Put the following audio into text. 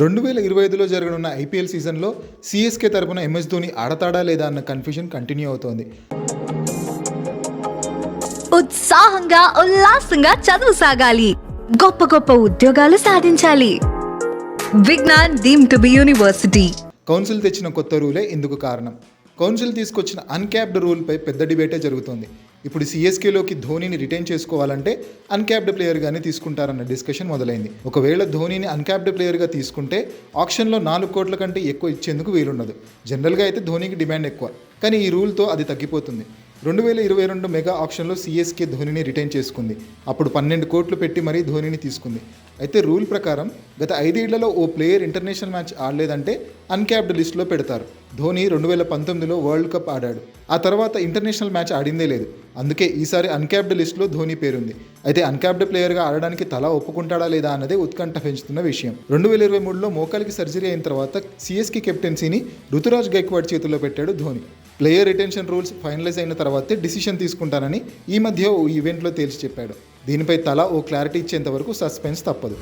రెండు వేల ఇరవై ఐదులో జరగనున్న ఐపీఎల్ సీజన్లో సిఎస్కే తరపున ఎంఎస్ ధోని ఆడతాడా లేదా అన్న కన్ఫ్యూజన్ కంటిన్యూ అవుతోంది. ఉత్సాహంగా ఉల్లాసంగా చదువు సాగాలి. గొప్ప గొప్ప ఉద్యోగాలు సాధించాలి. Vignan deem to be university. Council తెచ్చిన కొత్త రూలే ఇందుకు కారణం. కౌన్సిల్ తీసుకొచ్చిన అన్క్యాప్డ్ రూల్పై పెద్ద డిబేటే జరుగుతోంది. ఇప్పుడు సిఎస్కేలోకి ధోనిని రిటైన్ చేసుకోవాలంటే అన్క్యాప్డ్ ప్లేయర్గానే తీసుకుంటారన్న డిస్కషన్ మొదలైంది. ఒకవేళ ధోనిని అన్క్యాప్డ్ ప్లేయర్గా తీసుకుంటే ఆప్షన్లో నాలుగు కోట్ల కంటే ఎక్కువ ఇచ్చేందుకు వీలుండదు. జనరల్గా అయితే ధోనీకి డిమాండ్ ఎక్కువ. కానీ ఈ రూల్తో అది తగ్గిపోతుంది. రెండు వేల ఇరవై రెండు మెగా ఆప్షన్లో సిఎస్కే ధోనిని రిటైన్ చేసుకుంది. అప్పుడు పన్నెండు కోట్లు పెట్టి మరీ ధోనిని తీసుకుంది. అయితే రూల్ ప్రకారం గత ఐదేళ్ళలో ఓ ప్లేయర్ ఇంటర్నేషనల్ మ్యాచ్ ఆడలేదంటే అన్క్యాప్డ్ లిస్టులో పెడతారు. ధోని రెండు వేల పంతొమ్మిదిలో వరల్డ్ కప్ ఆడాడు. ఆ తర్వాత ఇంటర్నేషనల్ మ్యాచ్ ఆడిందే లేదు. అందుకే ఈసారి అన్క్యాప్డ్ లిస్టులో ధోని పేరుంది. అయితే అన్క్యాప్డ్ ప్లేయర్గా ఆడడానికి తల ఒప్పుకుంటాడా లేదా అన్నదే ఉత్కంఠ పెంచుతున్న విషయం. రెండు వేల ఇరవై మూడులో మోకాలికి సర్జరీ అయిన తర్వాత సిఎస్కే కెప్టెన్సీని రుతురాజ్ గైక్వాడ్ చేతుల్లో పెట్టాడు Dhoni. Player retention rules finalize అయిన తర్వాతే డిసిషన్ తీసుకుంటానని ఈ మధ్య ఓ ఈవెంట్లో తేల్చి చెప్పాడు దీనిపై తల ఓ క్లారిటీ ఇచ్చేంత వరకు సస్పెన్స్ తప్పదు